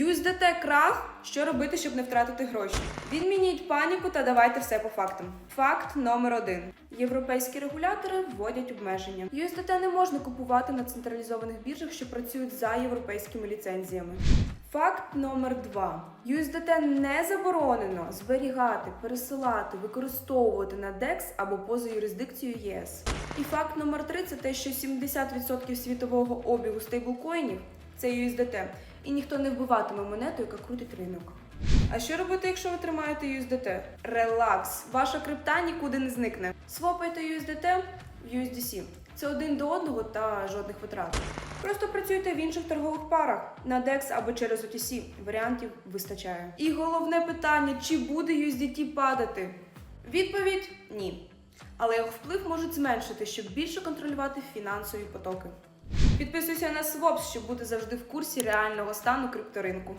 USDT крах. Що робити, щоб не втратити гроші? Відмініть паніку та давайте все по фактам. Факт номер один: європейські регулятори вводять обмеження. USDT не можна купувати на централізованих біржах, що працюють за європейськими ліцензіями. Факт номер два: USDT не заборонено зберігати, пересилати, використовувати на DEX або поза юрисдикцією ЄС. І факт номер три це те, що 70% світового обігу стейблкоїнів це USDT, і ніхто не вбиватиме монету, яка крутить ринок. А що робити, якщо ви тримаєте USDT? Релакс, ваша крипта нікуди не зникне. Свопайте USDT в USDC. Це один до одного та жодних витрат. Просто працюйте в інших торгових парах на DEX або через OTC. Варіантів вистачає. І головне питання: чи буде USDT падати? Відповідь ні. Але його вплив можуть зменшити, щоб більше контролювати фінансові потоки. Підписуйся на СВОПС, щоб бути завжди в курсі реального стану крипторинку.